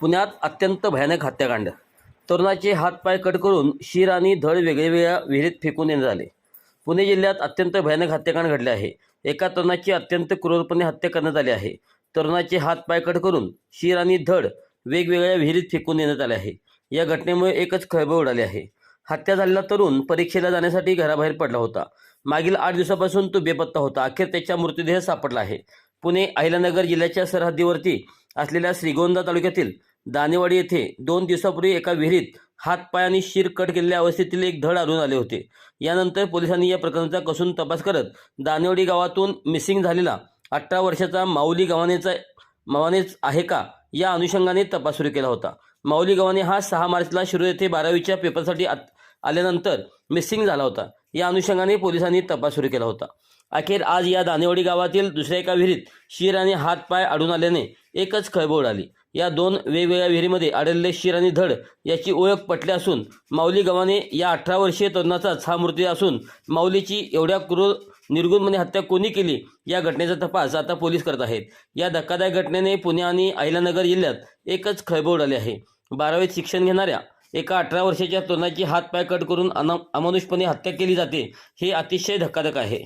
पुण्यात अत्यंत भयानक हत्याकांड. तरुणाचे हातपाय कट करून शिर आणि धड वेगवेगळ्या विहिरीत फेकून देण्यात आले. पुणे जिल्ह्यात अत्यंत भयानक हत्याकांड घडले आहे. एका तरुणाची अत्यंत क्रूरपणे हत्या करण्यात आली आहे. तरुणाचे हातपाय कट करून शिर आणि धड वेगवेगळ्या विहिरीत फेकून देण्यात आले आहे. या घटनेमुळे एकच खळबळ उडाली आहे. हत्या झालेला तरुण परीक्षेला जाण्यासाठी घराबाहेर पडला होता. मागील आठ दिवसापासून तो बेपत्ता होता. अखेर त्याच्या मृतदेह सापडला आहे. पुणे अहिलानगर जिल्ह्याच्या सरहद्दीवरती असलेल्या श्रीगोंदा तालुक्यातील दानेवाडी येथे दोन दिवसापूर्वी एका विहिरीत हातपाय आणि शिर कट केलेल्या अवस्थेतील एक धड आढळून आले होते. यानंतर पोलिसांनी या प्रकरणाचा कसून तपास करत दानेवाडी गावातून मिसिंग झालेला अठरा वर्षाचा माऊली गव्हाणेचा मवानेच आहे का? या अनुषंगाने तपास सुरू केला होता. माऊली गव्हाणे हा सहा मार्चला शिरूर येथे बारावीच्या पेपरसाठी आत आल्यानंतर मिसिंग झाला होता. या अनुषंगाने पोलिसांनी तपास सुरू केला होता. अखेर आज या दानेवाडी गावातील दुसऱ्या एका विहिरीत शिर आणि हातपाय आढळून आल्याने एकच खळबळ उडाली. या दोन वेगवेगळ्या विहिरीमध्ये आढळलेले शिर आणि धड याची ओळख पटली असून माऊली गव्हाणे या अठरा वर्षीय तरुणाचाच हा मृत्यू असून माऊलीची एवढ्या क्रूर निर्गुणपणे हत्या कोणी केली या घटनेचा तपास आता पोलीस करत आहेत. या धक्कादायक घटनेने पुणे आणि अहिलानगर जिल्ह्यात एकच खळबळ उडाली आहे. बारावीत शिक्षण घेणाऱ्या एका अठरा वर्षाच्या तरुणाची हातपाय कट करून अना अमानुषपणे हत्या केली जाते हे अतिशय धक्कादायक आहे.